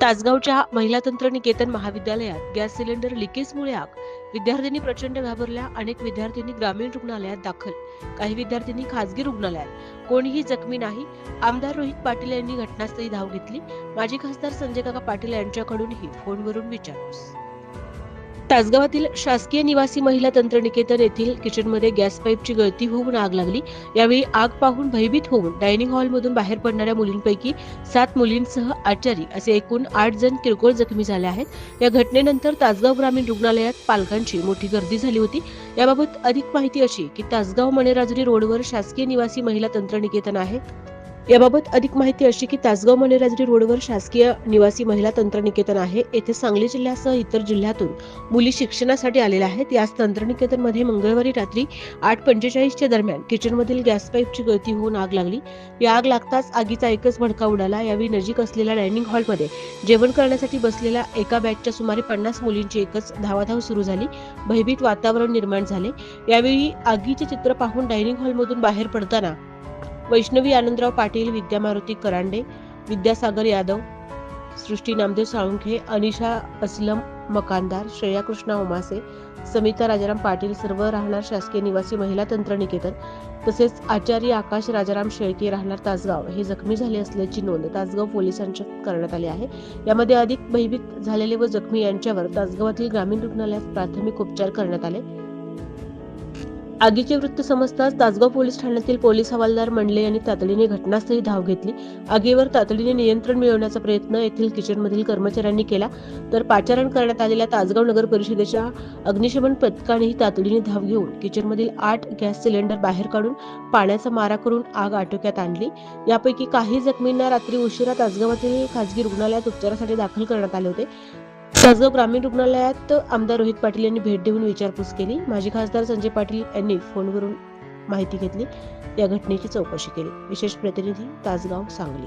तासगावच्या महिला तंत्र निकेतन महाविद्यालयात गॅस सिलेंडर लिकेजमुळे आग. विद्यार्थ्यांनी प्रचंड घाबरल्या अनेक विद्यार्थ्यांनी ग्रामीण रुग्णालयात दाखल. काही विद्यार्थ्यांनी खासगी रुग्णालयात. कोणीही जखमी नाही. आमदार रोहित पाटील यांनी घटनास्थळी धाव घेतली. माजी खासदार संजय काका पाटील यांच्याकडूनही फोनवरून विचारपूस. तासगावातील शासकीय निवासी महिला तंत्रनिकेतन येथील किचनमध्ये गॅस पाईपची गळती होऊन आग लागली. यावेळी आग पाहून भयभीत होऊन डायनिंग हॉलमधून बाहेर पडणाऱ्या मुलींपैकी सात मुलींसह आचारी असे एकूण आठ जण किरकोळ जखमी झाले आहेत. या घटनेनंतर तासगाव ग्रामीण रुग्णालयात पालकांची मोठी गर्दी झाली होती. याबाबत अधिक माहिती अशी की तासगाव मणेराजुरी रोडवर शासकीय निवासी महिला तंत्रनिकेतन आहे. याबाबत अधिक माहिती अशी की तासगाव मणेराजुरी रोडवर शासकीय निवासी महिला तंत्रनिकेतन आहे. येथे सांगली जिल्ह्यासह इतर जिल्ह्यातून मुली शिक्षणासाठी आलेल्या आहेत. याच तंत्रनिकेतनमध्ये मंगळवारी रात्री आठ पंचेचाळीसच्या दरम्यान किचनमधील गॅस पाईपची गळती होऊन आग लागली. या आग लागताच आगीचा एकच भडका उडाला. यावेळी नजीक असलेल्या डायनिंग हॉलमध्ये जेवण करण्यासाठी बसलेल्या एका बॅचच्या सुमारे पन्नास मुलींची एकच धावाधाव सुरू झाली. भयभीत वातावरण निर्माण झाले. यावेळी आगीचे चित्र पाहून डायनिंग हॉलमधून बाहेर पडताना वैष्णवी आनंदराव पाटील विद्या मारुती करांडे विद्यासागर यादव सृष्टी नामदेव साळुंखे अनिशा असलम मकानदार श्रेया कृष्णा उमासे समिता राजाराम पाटील सर्व राहणार शासकीय निवासी महिला तंत्रनिकेतन तसेच आचार्य आकाश राजाराम शेळके राहणार तासगाव. हे जखमी झाले असल्याची नोंद तासगाव पोलिसांच्या करण्यात आली आहे. यामध्ये अधिक भयभीत झालेले व जखमी यांच्यावर तासगावातील ग्रामीण रुग्णालयात प्राथमिक उपचार करण्यात आले. आगीचे वृत्त समजताच तासगाव पोलीस ठाण्यातील पोलीस हवालदार मंडले यांनी तातडीने घटनास्थळी धाव घेतली. आगीवर तातडीने नियंत्रण मिळवण्याचा प्रयत्न येथील किचनमधील कर्मचाऱ्यांनी केला. तर पाचारण करण्यात आलेल्या तासगाव नगर परिषदेच्या अग्निशमन पथकानेही तातडीने धाव घेऊन किचनमधील आठ गॅस सिलेंडर बाहेर काढून पाण्याचा मारा करून आग आटोक्यात आणली. यापैकी काही जखमींना रात्री उशिरा तासगावातील खासगी रुग्णालयात उपचारासाठी दाखल करण्यात आले होते. तासगाव ग्रामीण रुग्णालयात आमदार रोहित पाटील यांनी भेट देऊन विचारपूस केली. माजी खासदार संजय पाटील यांनी फोनवरून माहिती घेतली. या घटनेची चौकशी केली. विशेष प्रतिनिधी तासगाव सांगली.